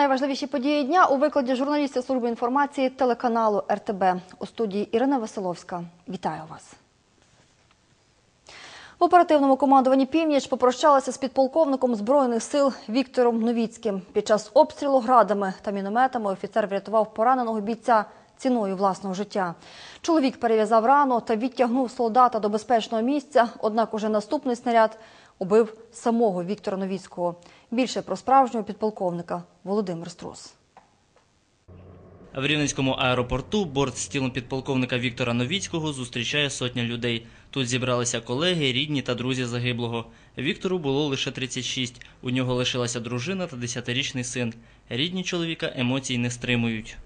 Найважливіші події дня у викладі журналістів служби інформації телеканалу РТБ. У студії Ірина Василовська. Вітаю вас. В оперативному командуванні «Північ» попрощалися з підполковником Збройних сил Віктором Новіцьким. Під час обстрілу градами та мінометами офіцер врятував пораненого бійця ціною власного життя. Чоловік перев'язав рану та відтягнув солдата до безпечного місця, однак уже наступний снаряд убив самого Віктора Новіцького. Більше про справжнього підполковника Володимир Струс. В Рівненському аеропорту борт з тілом підполковника Віктора Новіцького зустрічає сотня людей. Тут зібралися колеги, рідні та друзі загиблого. Віктору було лише 36. У нього лишилася дружина та 10-річний син. Рідні чоловіка емоцій не стримують.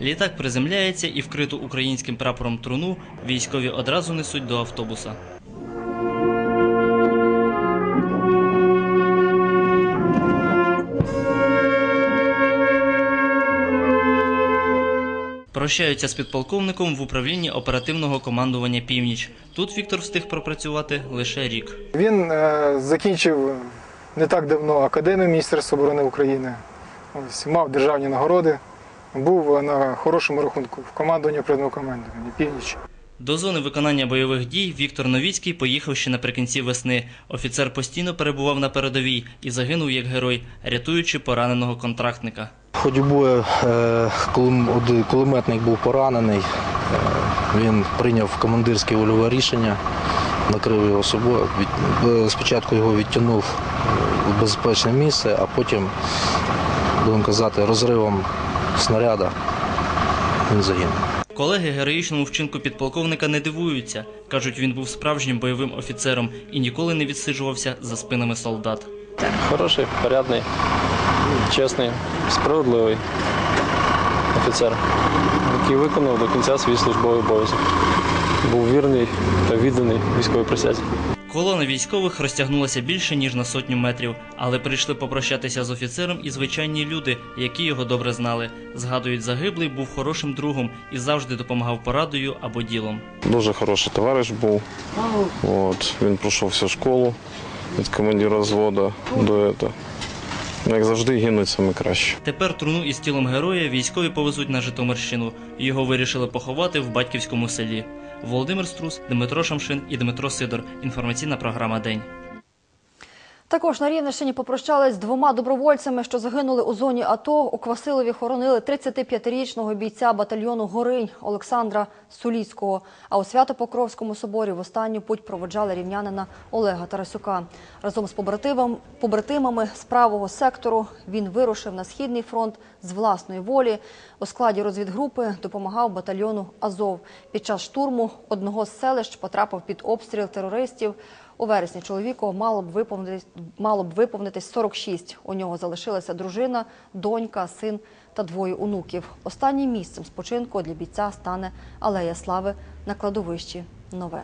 Літак приземляється і вкриту українським прапором труну військові одразу несуть до автобуса. Прощаються з підполковником в управлінні оперативного командування Північ. Тут Віктор встиг пропрацювати лише рік. Він е, закінчив не так давно академію Міністерства оборони України. Ось, мав державні нагороди, був на хорошому рахунку в командуванні оперативного командування північ. До зони виконання бойових дій Віктор Новіцький поїхав ще наприкінці весни. Офіцер постійно перебував на передовій і загинув як герой, рятуючи пораненого контрактника. В ході бою, е, кулеметник був поранений, е, він прийняв командирське вольове рішення, накрив його собою. Е, Спочатку його відтягнув в безпечне місце, а потім, будемо казати, розривом снаряда він загинув. Колеги героїчному вчинку підполковника не дивуються. Кажуть, він був справжнім бойовим офіцером і ніколи не відсиджувався за спинами солдат. Хороший, порядний, чесний, справедливий офіцер, який виконав до кінця свій службовий обов'язок. Був вірний та відданий військовій присязі. Колона військових розтягнулася більше ніж на сотню метрів, але прийшли попрощатися з офіцером і звичайні люди, які його добре знали. Згадують, загиблий був хорошим другом і завжди допомагав порадою або ділом. Дуже хороший товариш був. От, він пройшов всю школу від командира взводу до цього. Як завжди, гинуть саме краще. Тепер труну із тілом героя військові повезуть на Житомирщину. Його вирішили поховати в батьківському селі. Володимир Струс, Дмитро Шамшин і Дмитро Сидор. Інформаційна програма День. Також на Рівненщині попрощались з двома добровольцями, що загинули у зоні АТО. У Квасилові хоронили 35-річного бійця батальйону Горинь Олександра Суліцького. А у Свято-Покровському соборі в останню путь проводжали рівнянина Олега Тарасюка. Разом з побратимами з правого сектору він вирушив на східний фронт з власної волі. У складі розвідгрупи допомагав батальйону Азов. Під час штурму одного з селищ потрапив під обстріл терористів. У вересні чоловіку мало б виповнитись мало б виповнитись 46. У нього залишилася дружина, донька, син та двоє онуків. Останнім місцем спочинку для бійця стане алея слави на кладовищі Нове.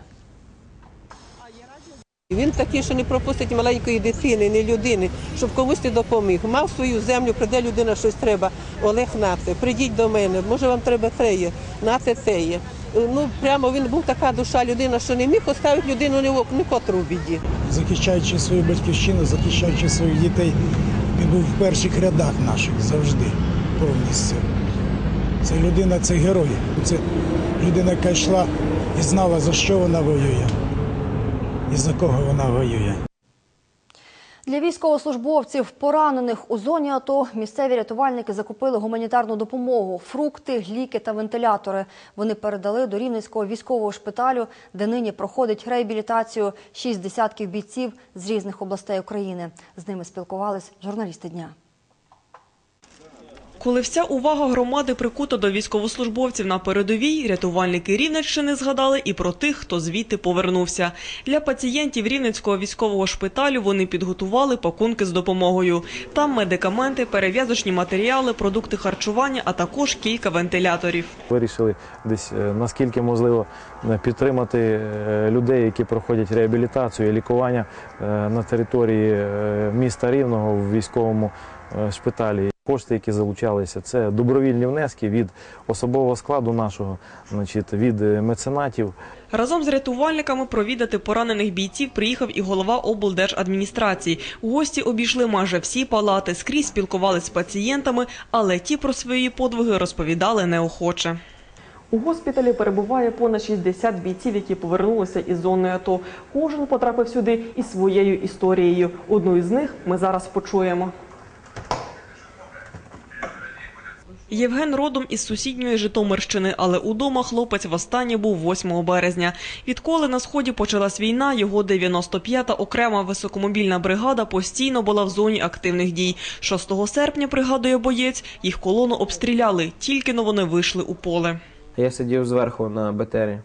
Він такий, що не пропустить маленької дитини, не людини, щоб комусь ти допоміг. Мав свою землю, прийде людина, щось треба. Олег нате, прийдіть до мене, може вам треба теє, нате теє. Ну прямо він був така душа людина, що не міг оставити людину ні котру в біді. захищаючи свою батьківщину, захищаючи своїх дітей, він був в перших рядах наших завжди повністю. Це людина, це герой. Це людина, яка йшла і знала, за що вона воює і за кого вона воює. Для військовослужбовців, поранених у зоні АТО, місцеві рятувальники закупили гуманітарну допомогу, фрукти, ліки та вентилятори. Вони передали до Рівненського військового шпиталю, де нині проходить реабілітацію шість десятків бійців з різних областей України. З ними спілкувались журналісти дня. Коли вся увага громади прикута до військовослужбовців на передовій, рятувальники Рівненщини згадали і про тих, хто звідти повернувся. Для пацієнтів Рівненського військового шпиталю вони підготували пакунки з допомогою. Там медикаменти, перев'язочні матеріали, продукти харчування, а також кілька вентиляторів. Вирішили десь е, наскільки можливо е, підтримати е, людей, які проходять реабілітацію і лікування на території міста Рівного в військовому шпиталі. Кошти, які залучалися, це добровільні внески від особового складу нашого, значить, від е, меценатів. Разом з рятувальниками провідати поранених бійців приїхав і голова облдержадміністрації. Гості обійшли майже всі палати, скрізь спілкувалися з пацієнтами, але ті про свої подвиги розповідали неохоче. У госпіталі перебуває понад 60 бійців, які повернулися із зони АТО. Кожен потрапив сюди із своєю історією. Одну із них ми зараз почуємо. Євген родом із сусідньої Житомирщини, але удома хлопець востаннє був 8 березня. Відколи на сході почалась війна, його 95-та окрема високомобільна бригада постійно була в зоні активних дій. 6 серпня, пригадує боєць, їх колону обстріляли, тільки но вони вийшли у поле. Я сидів зверху на БТРі.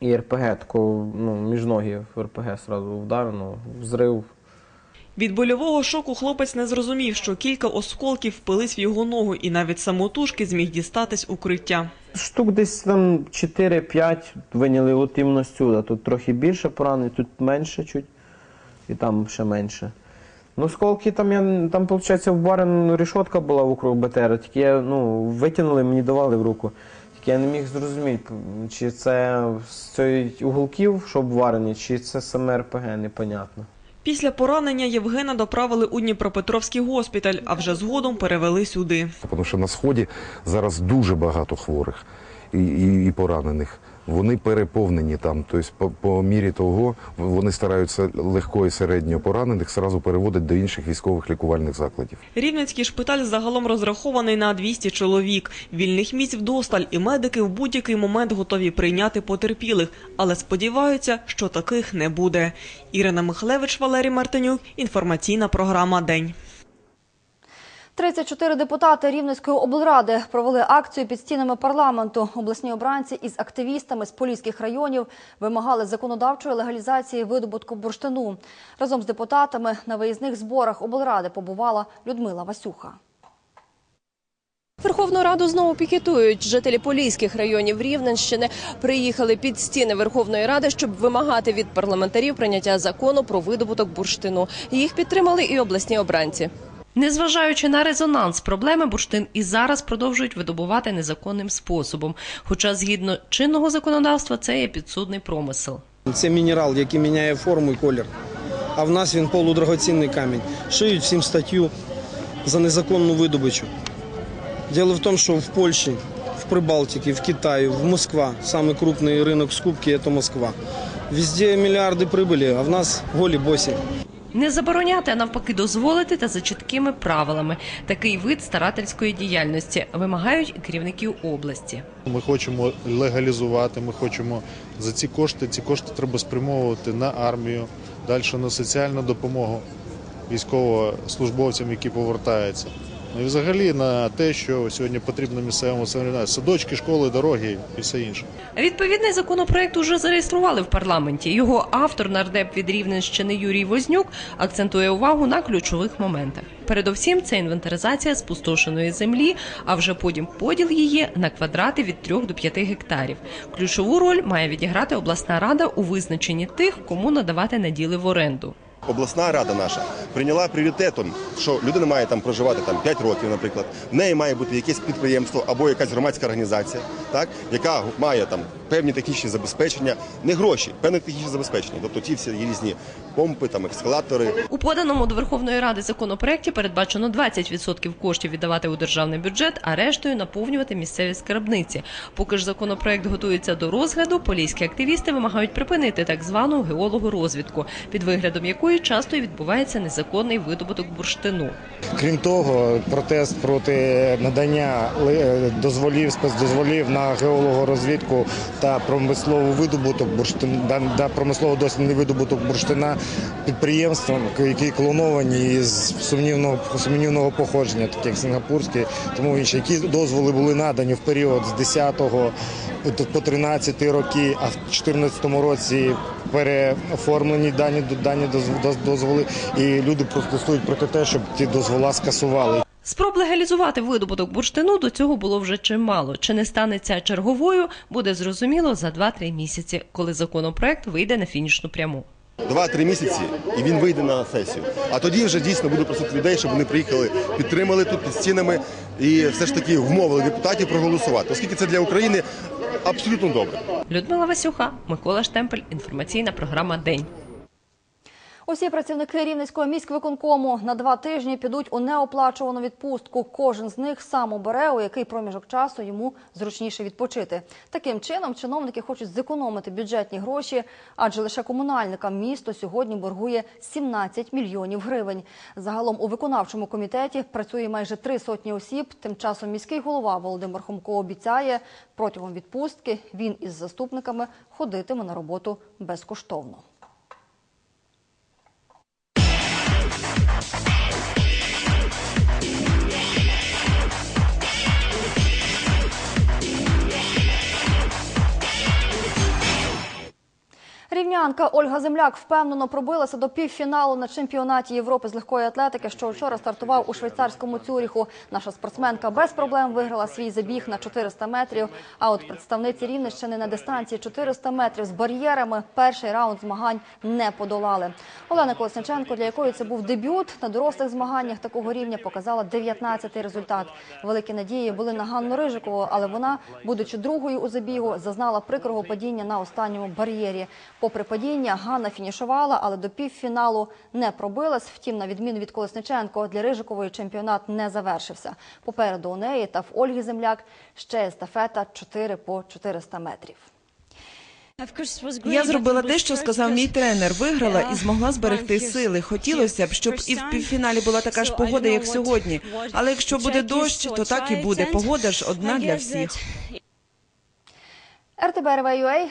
І РПГ, тако, ну, між ноги РПГ сразу вдарено, взрив. Від больового шоку хлопець не зрозумів, що кілька осколків впились в його ногу і навіть самотужки зміг дістатись укриття. Штук десь там 4-5 виняли от іменно сюди. Тут трохи більше поранень, тут менше чуть, і там ще менше. Ну, осколки там я там, виходить, в барин рішотка була вокруг БТР, тільки я ну, витягнули, мені давали в руку. Тільки я не міг зрозуміти, чи це з цієї уголків, що обварені, чи це саме РПГ, непонятно. Після поранення Євгена доправили у Дніпропетровський госпіталь, а вже згодом перевели сюди. Тому що на сході зараз дуже багато хворих і, і, і поранених. Вони переповнені там. Тобто, по, по мірі того, вони стараються легко і середньо поранених зразу переводити до інших військових лікувальних закладів. Рівненський шпиталь загалом розрахований на 200 чоловік. Вільних місць вдосталь, і медики в будь-який момент готові прийняти потерпілих, але сподіваються, що таких не буде. Ірина Михлевич, Валерій Мартинюк. Інформаційна програма День. 34 депутати Рівненської облради провели акцію під стінами парламенту. Обласні обранці із активістами з поліських районів вимагали законодавчої легалізації видобутку бурштину. Разом з депутатами на виїзних зборах облради побувала Людмила Васюха. Верховну Раду знову пікетують. Жителі поліських районів Рівненщини приїхали під стіни Верховної Ради, щоб вимагати від парламентарів прийняття закону про видобуток бурштину. Їх підтримали і обласні обранці. Незважаючи на резонанс, проблеми бурштин і зараз продовжують видобувати незаконним способом. Хоча, згідно чинного законодавства, це є підсудний промисел. Це мінерал, який міняє форму і колір. А в нас він полудрагоцінний камінь. Шиють всім статтю за незаконну видобичу. Діло в тому, що в Польщі, в Прибалтиці, в Китаї, в Москва, самий крупний ринок скупки – це Москва. Везде мільярди прибулі, а в нас голі босі. Не забороняти, а навпаки, дозволити та за чіткими правилами. Такий вид старательської діяльності вимагають керівників області. Ми хочемо легалізувати. Ми хочемо за ці кошти. Ці кошти треба спрямовувати на армію, далі на соціальну допомогу військовослужбовцям, які повертаються. Ну і взагалі на те, що сьогодні потрібно місцевому самоврядуванню. садочки, школи, дороги і все інше. Відповідний законопроект уже зареєстрували в парламенті. Його автор, нардеп від Рівненщини Юрій Вознюк, акцентує увагу на ключових моментах. Передовсім це інвентаризація спустошеної землі, а вже потім поділ її на квадрати від 3 до 5 гектарів. Ключову роль має відіграти обласна рада у визначенні тих, кому надавати наділи в оренду. Обласна рада наша прийняла пріоритетом, що людина має там проживати там 5 років, наприклад. В неї має бути якесь підприємство або якась громадська організація, так яка має там певні технічні забезпечення, не гроші, певне технічне забезпечення. Тобто ті всі різні помпи, там ескалатори. У поданому до Верховної Ради законопроекті передбачено 20% коштів віддавати у державний бюджет, а рештою наповнювати місцеві скарбниці. Поки ж законопроект готується до розгляду, поліські активісти вимагають припинити так звану геологорозвідку, під виглядом якої часто і відбувається незаконний видобуток бурштину. Крім того, протест проти надання ли- дозволів, спецдозволів на геологорозвідку та промисловий видобуток бурштин да- промислово дослідний видобуток бурштина підприємствам, які клоновані із сумнівного сумнівного походження, такі як сингапурські, тому інші, які дозволи були надані в період з 10 по 13 роки, а в 2014 році переоформлені дані дані дозволи, і люди протестують проти те, щоб ті дозвола скасували. Спроб легалізувати видобуток бурштину до цього було вже чимало. Чи не станеться черговою, буде зрозуміло за 2-3 місяці, коли законопроект вийде на фінішну пряму. Два-три місяці, і він вийде на сесію. А тоді вже дійсно буду просити людей, щоб вони приїхали, підтримали тут під стінами і все ж таки вмовили депутатів проголосувати, оскільки це для України абсолютно добре. Людмила Васюха, Микола Штемпель. Інформаційна програма День. Усі працівники Рівненського міськвиконкому на два тижні підуть у неоплачувану відпустку. Кожен з них сам обере, у який проміжок часу йому зручніше відпочити. Таким чином, чиновники хочуть зекономити бюджетні гроші, адже лише комунальникам місто сьогодні боргує 17 мільйонів гривень. Загалом у виконавчому комітеті працює майже три сотні осіб. Тим часом міський голова Володимир Хомко обіцяє, протягом відпустки він із заступниками ходитиме на роботу безкоштовно. Рівнянка Ольга Земляк впевнено пробилася до півфіналу на чемпіонаті Європи з легкої атлетики, що вчора стартував у швейцарському Цюріху. Наша спортсменка без проблем виграла свій забіг на 400 метрів. А от представниці Рівненщини на дистанції 400 метрів з бар'єрами перший раунд змагань не подолали. Олена Колесниченко, для якої це був дебют на дорослих змаганнях такого рівня, показала 19-й результат. Великі надії були на Ганну Рижикову, але вона, будучи другою у забігу, зазнала прикрого падіння на останньому бар'єрі. Попри падіння, Ганна фінішувала, але до півфіналу не пробилась. Втім, на відміну від Колесниченко, для Рижикової чемпіонат не завершився. Попереду у неї та в Ольги Земляк ще естафета 4 по 400 метрів. Я зробила те, що сказав мій тренер. Виграла і змогла зберегти сили. Хотілося б, щоб і в півфіналі була така ж погода, як сьогодні. Але якщо буде дощ, то так і буде. Погода ж одна для всіх. РТБ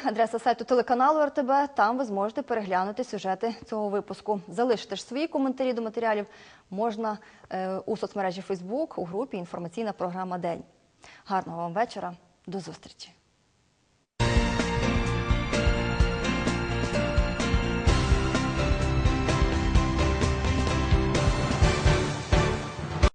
– адреса сайту телеканалу РТБ. Там ви зможете переглянути сюжети цього випуску. Залишити ж свої коментарі до матеріалів можна е, у соцмережі Фейсбук у групі Інформаційна програма День. Гарного вам вечора. До зустрічі.